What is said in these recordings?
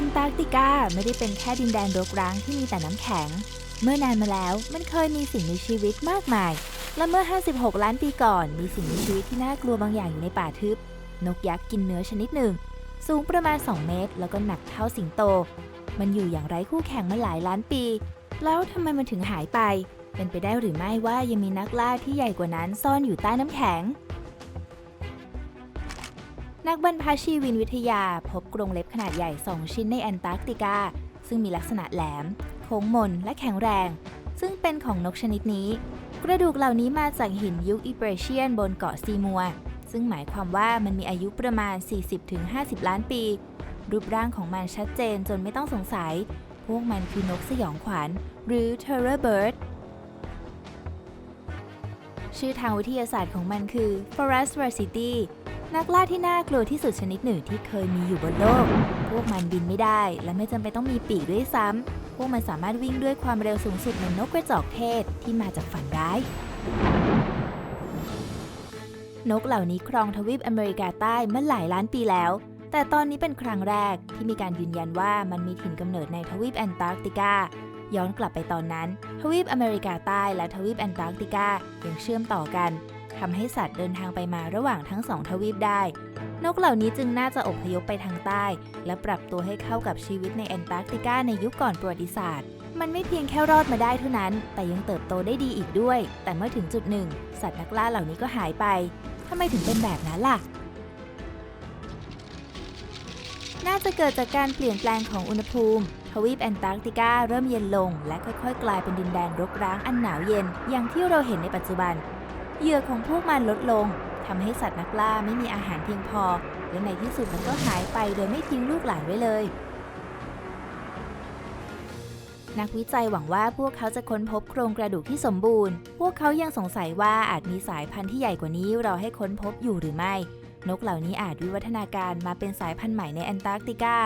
แอนตาร์กติกาไม่ได้เป็นแค่ดินแดนรกร้างที่มีแต่น้ำแข็ง เมื่อนานมาแล้วมันเคยมีสิ่งมีชีวิตมากมาย และเมื่อ 56 ล้านปีก่อน มีสิ่งมีชีวิตที่น่ากลัวบางอย่างอยู่ในป่าทึบ นกยักษ์กินเนื้อชนิดหนึ่ง สูงประมาณ 2 เมตร แล้วก็หนักเท่าสิงโต มันอยู่อย่างไร้คู่แข่งมาหลายล้านปี แล้วทำไมมันถึงหายไป เป็นไปได้หรือไม่ว่ายังมีนักล่าที่ใหญ่กว่านั้นซ่อนอยู่ใต้น้ำแข็ง นักบรรพชีวินวิทยาพบกรงเล็บขนาดใหญ่ 2 ชิ้นในแอนตาร์กติกา ซึ่งมีลักษณะแหลม โค้งมน และแข็งแรง ซึ่งเป็นของนกชนิดนี้ กระดูกเหล่านี้มาจากหินยุคอิเปรเชียนบนเกาะซีมัว ซึ่งหมายความว่ามันมีอายุประมาณ 40-50 ล้านปี รูปร่างของมันชัดเจนจนไม่ต้องสงสัย พวกมันคือนกสยองขวัญ หรือ terror bird ชื่อทางวิทยาศาสตร์ของมันคือ Forest Varsity นักล่าที่น่ากลัวที่สุดชนิดหนึ่งที่เคยมีอยู่บนโลก พวกมันบินไม่ได้ และไม่จำเป็นต้องมีปีกด้วยซ้ำพวกมันสามารถวิ่งด้วยความเร็วสูงสุดเหมือนนกกระจอกเทศที่มาจากฝันร้าย นกเหล่านี้ครองทวีปอเมริกาใต้เมื่อหลายล้านปีแล้ว แต่ตอนนี้เป็นครั้งแรกที่มีการยืนยันว่ามันมีถิ่นกำเนิดในทวีปแอนตาร์กติกา ย้อนกลับไปตอนนั้น ทวีปอเมริกาใต้และทวีปแอนตาร์กติกายังเชื่อมต่อกัน ทำให้สัตว์เดินทางไปมาระหว่างทั้งสองทวีปได้ นกเหล่านี้จึงน่าจะอพยพไปทางใต้ และปรับตัวให้เข้ากับชีวิตในแอนตาร์กติกาในยุคก่อนประวัติศาสตร์ มันไม่เพียงแค่รอดมาได้เท่านั้น แต่ยังเติบโตได้ดีอีกด้วย แต่เมื่อถึงจุดหนึ่ง สัตว์นักล่าเหล่านี้ก็หายไปทำไมถึงเป็นแบบนั้นล่ะน่าจะเกิดจากการเปลี่ยนแปลงของอุณหภูมิ ทวีปแอนตาร์กติกาเริ่มเย็นลง และค่อยๆ กลายเป็นดินแดนรกร้างอันหนาวเย็น อย่างที่เราเห็นในปัจจุบัน เหยื่อของพวกมันลดลงทำให้สัตว์นักล่าไม่มีอาหารเพียงพอ และในที่สุดมันก็หายไปโดยไม่ทิ้งลูกหลานไว้เลย นักวิจัยหวังว่าพวกเขาจะค้นพบโครงกระดูกที่สมบูรณ์ พวกเขายังสงสัยว่าอาจมีสายพันธุ์ที่ใหญ่กว่านี้รอให้ค้นพบอยู่หรือไม่ นกเหล่านี้อาจวิวัฒนาการมาเป็นสายพันธุ์ใหม่ในแอนตาร์กติกา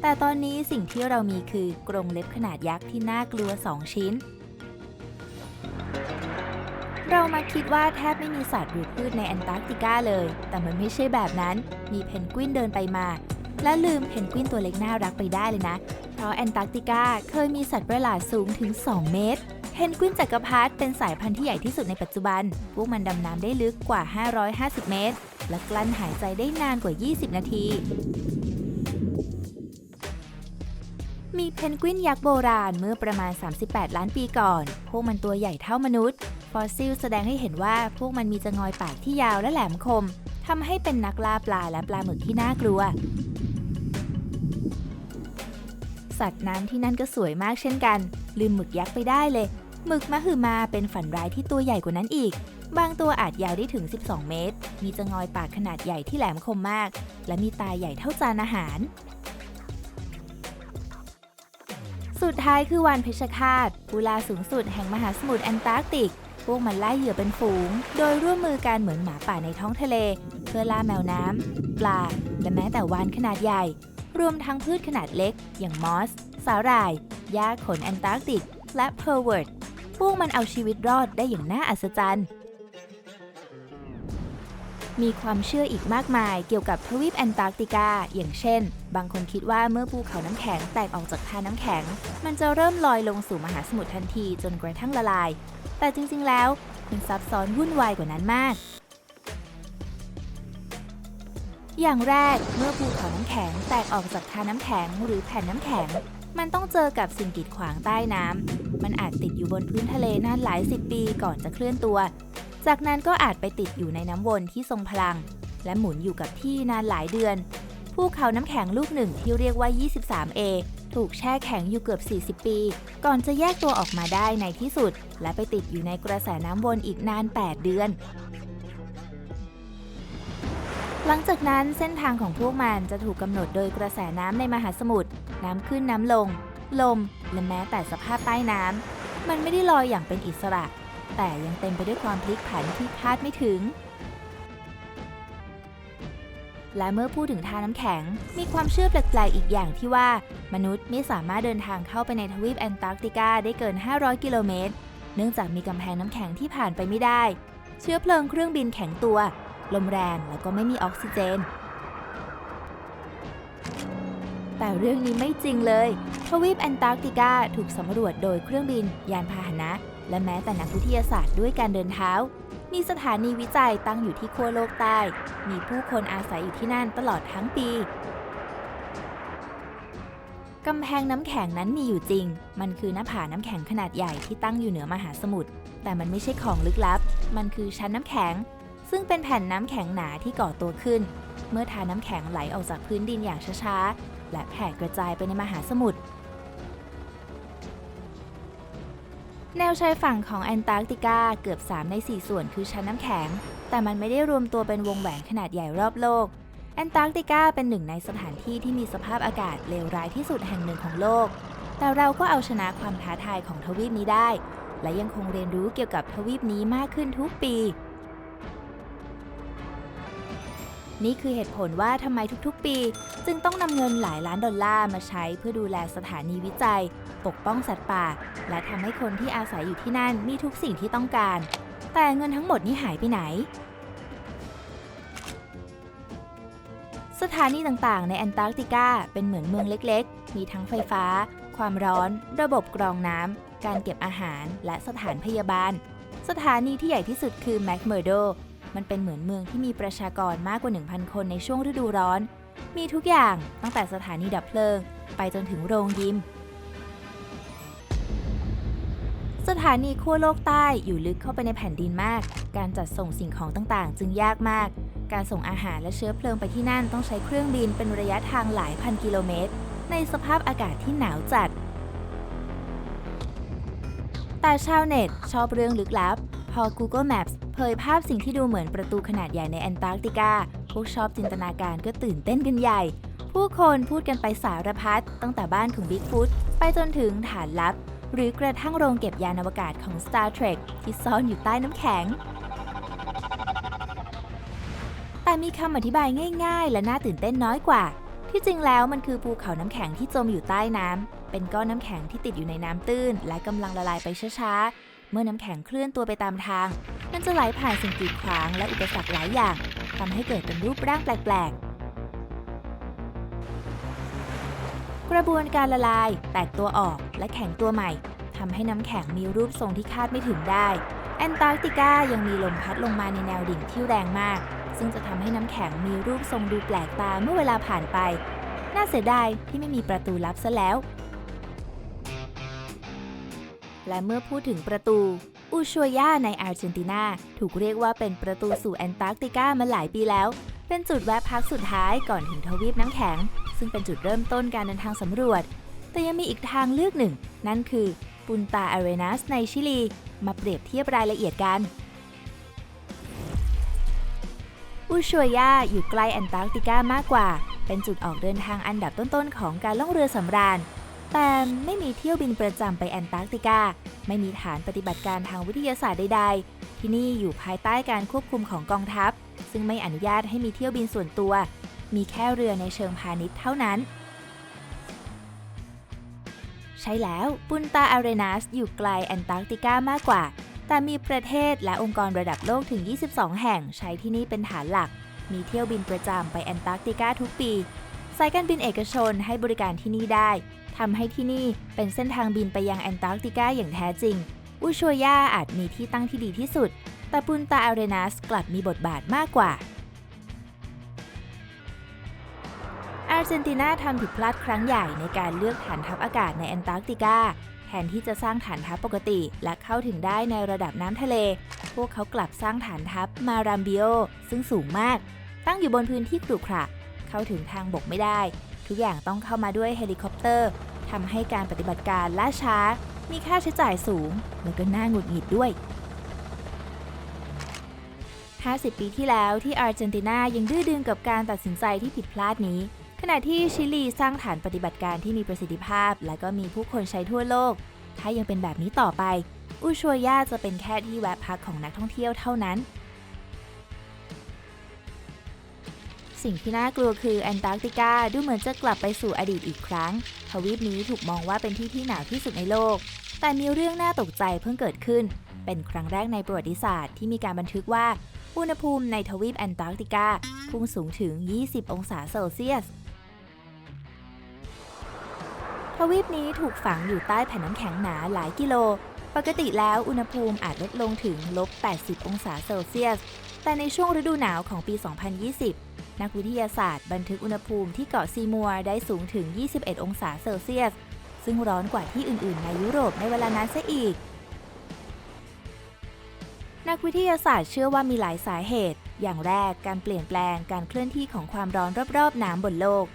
แต่ตอนนี้สิ่งที่เรามีคือกรงเล็บขนาดยักษ์ที่น่ากลัว 2 ชิ้น เรามาคิดว่าแทบไม่มีสัตว์หรือพืชในแอนตาร์กติกาเลย แต่มันไม่ใช่แบบนั้น มีเพนกวินเดินไปมา และลืมเพนกวินตัวเล็กน่ารักไปได้เลยนะ เพราะแอนตาร์กติกาเคยมีสัตว์ประหลาดสูงถึง 2 เมตร เพนกวินจักรพรรดิเป็นสายพันธุ์ที่ใหญ่ที่สุดในปัจจุบัน พวกมันดำน้ำได้ลึกกว่า 550 เมตร และกลั้นหายใจได้นานกว่า 20 นาที มีเพนกวินยักษ์โบราณเมื่อประมาณ 38 ล้านปีก่อน พวกมันตัวใหญ่เท่ามนุษย์ ฟอสซิลแสดงให้เห็นว่าพวกมันมีจงอยปากที่ยาวและแหลมคมทำให้เป็นนักล่าปลาและปลาหมึกที่น่ากลัว สัตว์น้ำที่นั่นก็สวยมากเช่นกัน ลืมหมึกยักษ์ไปได้เลย หมึกมะฮือมาเป็นฝันร้ายที่ตัวใหญ่กว่านั้นอีก บางตัวอาจยาวได้ถึง 12 เมตร มีจงอยปากขนาดใหญ่ที่แหลมคมมาก และมีตาใหญ่เท่าจานอาหาร สุดท้ายคือวานเพชรฆาตกุลาสูงสุดแห่งมหาสมุทรแอนตาร์กติก พวกมันไล่เหยื่อเป็นฝูง โดยร่วมมือกันเหมือนหมาป่าในท้องทะเล เพื่อล่าแมวน้ำ ปลา และแม้แต่วานขนาดใหญ่ รวมทั้งพืชขนาดเล็ก อย่างมอส สาหร่าย หญ้าขนแอนตาร์กติก และเพอร์เวิร์ด พวกมันเอาชีวิตรอดได้อย่างน่าอัศจรรย์มีความเชื่ออีกมากมายเกี่ยวกับทวีปแอนตาร์กติกา อย่างเช่น บางคนคิดว่าเมื่อภูเขาน้ำแข็งแตกออกจากท่าน้ำแข็ง มันจะเริ่มลอยลงสู่มหาสมุทรทันทีจนกระทั่งละลาย แต่จริงๆแล้วมันซับซ้อนวุ่นวายกว่านั้นมาก อย่างแรกเมื่อภูเขาน้ำแข็งแตกออกจากท่าน้ำแข็งหรือแผ่นน้ำแข็ง มันต้องเจอกับสิ่งกีดขวางใต้น้ำมันอาจติดอยู่บนพื้นทะเลนานหลายสิบปีก่อนจะเคลื่อนตัว จากนั้นก็อาจไปติดอยู่ในน้ำวนที่ทรงพลัง และหมุนอยู่กับที่นานหลายเดือน ภูเขาน้ำแข็งลูกหนึ่งที่เรียกว่า 23A ถูกแช่แข็งอยู่เกือบ 40 ปี ก่อนจะแยกตัวออกมาได้ในที่สุด และไปติดอยู่ในกระแสน้ำวนอีกนาน 8 เดือน หลังจากนั้นเส้นทางของพวกมันจะถูกกำหนดโดยกระแสน้ำในมหาสมุทร น้ำขึ้นน้ำลง ลม และแม้แต่สภาพใต้น้ำ มันไม่ได้ลอยอย่างเป็นอิสระ แต่ยังเต็มไปด้วยความพลิกผันที่คาดไม่ถึง และเมื่อพูดถึงท่าน้ำแข็ง มีความเชื่อแปลกๆอีกอย่างที่ว่ามนุษย์ไม่สามารถเดินทางเข้าไปในทวีปแอนตาร์กติกาได้เกิน 500 กิโลเมตร เนื่องจากมีกำแพงน้ำแข็งที่ผ่านไปไม่ได้ เชื้อเพลิงเครื่องบินแข็งตัว ลมแรงแล้วก็ไม่มีออกซิเจน แต่เรื่องนี้ไม่จริงเลย ทวีปแอนตาร์กติกาถูกสำรวจโดยเครื่องบิน ยานพาหนะ และแม้แต่นักวิทยาศาสตร์ด้วยการเดินเท้า มีสถานีวิจัยตั้งอยู่ที่ขั้วโลกใต้ มีผู้คนอาศัยอยู่ที่นั่นตลอดทั้งปี กำแพงน้ำแข็งนั้นมีอยู่จริง มันคือหน้าผาน้ำแข็งขนาดใหญ่ที่ตั้งอยู่เหนือมหาสมุทร แต่มันไม่ใช่ของลึกลับ มันคือชั้นน้ำแข็ง ซึ่งเป็นแผ่นน้ำแข็งหนาที่ก่อตัวขึ้น เมื่อทาน้ำแข็งไหลออกจากพื้นดินอย่างช้าๆ และแผ่กระจายไปในมหาสมุทร แนวชายฝั่งของแอนตาร์กติกาเกือบ 3 ใน 4 ส่วนคือชั้นน้ำแข็ง แต่มันไม่ได้รวมตัวเป็นวงแหวนขนาดใหญ่รอบโลก แอนตาร์กติกาเป็นหนึ่งในสถานที่ที่มีสภาพอากาศเลวร้ายที่สุดแห่งหนึ่งของโลก แต่เราก็เอาชนะความท้าทายของทวีปนี้ได้ และยังคงเรียนรู้เกี่ยวกับทวีปนี้มากขึ้นทุกปี นี่คือเหตุผลว่าทำไมทุกๆ ปี จึงต้องนำเงินหลายล้านดอลลาร์มาใช้เพื่อดูแลสถานีวิจัย ปกป้องสัตว์ป่า และทำให้คนที่อาศัยอยู่ที่นั่นมีทุกสิ่งที่ต้องการ แต่เงินทั้งหมดนี้หายไปไหน สถานีต่างๆ ในแอนตาร์กติกาเป็นเหมือนเมืองเล็กๆ มีทั้งไฟฟ้า ความร้อน ระบบกรองน้ำการเก็บอาหารและสถานพยาบาล สถานีที่ใหญ่ที่สุดคือแมคเมอร์โด มันเป็นเหมือนเมืองที่มีประชากรมากกว่า 1,000 คนในช่วงฤดูร้อน มีทุกอย่างตั้งแต่สถานีดับเพลิง ไปจนถึงโรงยิม สถานีขั้วโลกใต้อยู่ลึกเข้าไปในแผ่นดินมาก การจัดส่งสิ่งของต่างๆ จึงยากมาก การส่งอาหารและเชื้อเพลิงไปที่นั่นต้องใช้เครื่องบินเป็นระยะทางหลายพันกิโลเมตร ในสภาพอากาศที่หนาวจัด แต่ชาวเน็ตชอบเรื่องลึกลับ พอ Google Maps เผยภาพสิ่งที่ดูเหมือนประตูขนาดใหญ่ในแอนตาร์กติกา พวกชอบจินตนาการก็ตื่นเต้นกันใหญ่ ผู้คนพูดกันไปสารพัดตั้งแต่บ้านของ Bigfoot ไปจนถึงฐานลับ หรือกระทั่งโรงเก็บยานอวกาศของ Star Trek ที่ซ่อนอยู่ใต้น้ำแข็ง แต่มีคำอธิบายง่ายๆ และน่าตื่นเต้นน้อยกว่า ที่จริงแล้วมันคือภูเขาน้ำแข็งที่จมอยู่ใต้น้ำเป็นก้อนน้ำแข็งที่ติดอยู่ในน้ำตื้น และกำลังละลายไปช้าๆเมื่อน้ำแข็งเคลื่อนตัวไปตามทาง มันจะไหลผ่านสิ่งกีดขวางและอุปสรรคหลายอย่างทำให้เกิดเป็นรูปร่างแปลกๆ กระบวนการละลาย แตกตัวออกและแข็งตัวใหม่ทำให้น้ำแข็งมีรูปทรงที่คาดไม่ถึงได้แอนตาร์กติกายังมีลมพัดลงมาในแนวดิ่งที่แรงมาก ซึ่งจะทำให้น้ำแข็งมีรูปทรงดูแปลกตาเมื่อเวลาผ่านไป น่าเสียดายที่ไม่มีประตูลับซะแล้ว และเมื่อพูดถึงประตู อูชัวยาในอาร์เจนตินา ถูกเรียกว่าเป็นประตูสู่แอนตาร์กติกามาหลายปีแล้ว เป็นจุดแวะพักสุดท้ายก่อนถึงทวีปน้ำแข็ง ซึ่งเป็นจุดเริ่มต้นการเดินทางสำรวจ แต่ยังมีอีกทางเลือกหนึ่ง นั่นคือปุนตาอารีนาสในชิลี มาเปรียบเทียบรายละเอียดกันอูชัวยาอยู่ใกล้แอนตาร์กติกามากกว่า เป็นจุดออกเดินทางอันดับต้นๆของการล่องเรือสำราญ แต่ไม่มีเที่ยวบินประจำไปแอนตาร์กติกา ไม่มีฐานปฏิบัติการทางวิทยาศาสตร์ใดๆ ที่นี่อยู่ภายใต้การควบคุมของกองทัพ ซึ่งไม่อนุญาตให้มีเที่ยวบินส่วนตัว มีแค่เรือในเชิงพาณิชย์เท่านั้น ใช่แล้วปุนตาอารีนาสอยู่ไกลแอนตาร์กติกามากกว่า แต่มีประเทศและองค์กรระดับโลกถึง 22 แห่งใช้ที่นี่เป็นฐานหลัก มีเที่ยวบินประจำไปแอนตาร์กติกาทุกปี สายการบินเอกชนให้บริการที่นี่ได้ทำให้ที่นี่เป็นเส้นทางบินไปยังแอนตาร์กติกาอย่างแท้จริงอูชัวยาอาจมีที่ตั้งที่ดีที่สุด แต่ปุนตาอารีนาสกลับมีบทบาทมากกว่า อาร์เจนตินาทำผิดพลาดครั้งใหญ่ในการเลือกฐานทัพอากาศในแอนตาร์กติกาแทนที่จะสร้างฐานทัพปกติและเข้าถึงได้ในระดับน้ำทะเล พวกเขากลับสร้างฐานทัพมารัมบิโอซึ่งสูงมาก ตั้งอยู่บนพื้นที่กรุขระ เข้าถึงทางบกไม่ได้ ทุกอย่างต้องเข้ามาด้วยเฮลิคอปเตอร์ทำให้การปฏิบัติการล่าช้า มีค่าใช้จ่ายสูง แล้วก็น่าหงุดหงิดด้วย 50 ปีที่แล้วที่อาร์เจนตินายังดื้อดึงกับการตัดสินใจที่ผิดพลาดนี้ ขณะที่ชิลีสร้างฐานปฏิบัติการที่มีประสิทธิภาพ และก็มีผู้คนใช้ทั่วโลก ถ้ายังเป็นแบบนี้ต่อไปอูชัวยาจะเป็นแค่ที่แวะพักของนักท่องเที่ยวเท่านั้น สิ่งที่น่ากลัวคือแอนตาร์กติกาดูเหมือนจะกลับไปสู่อดีตอีกครั้ง ทวีปนี้ถูกมองว่าเป็นที่ที่หนาวที่สุดในโลก แต่มีเรื่องน่าตกใจเพิ่งเกิดขึ้น เป็นครั้งแรกในประวัติศาสตร์ที่มีการบันทึกว่า อุณหภูมิในทวีปแอนตาร์กติกาพุ่งสูงถึง 20 องศาเซลเซียส ทวีปนี้ถูกฝังอยู่ใต้แผ่นน้ำแข็งหนาหลายกิโล ปกติแล้วอุณหภูมิอาจลดลงถึงลบ 80 องศาเซลเซียส แต่ในช่วงฤดูหนาวของปี 2020 นักวิทยาศาสตร์บันทึกอุณหภูมิที่เกาะซีมัวได้สูงถึง 21 องศาเซลเซียส ซึ่งร้อนกว่าที่อื่น ๆ ในยุโรปในเวลานั้นซะอีก นักวิทยาศาสตร์เชื่อว่ามีหลายสาเหตุ อย่างแรกการเปลี่ยนแปลงการเคลื่อนที่ของความร้อนรอบๆน้ำบนโลก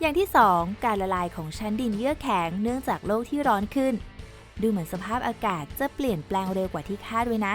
อย่างที่ 2 การละลายของชั้นดินเยือกแข็งเนื่องจากโลกที่ร้อนขึ้น ดูเหมือนสภาพอากาศจะเปลี่ยนแปลงเร็วกว่าที่คาดไว้นะ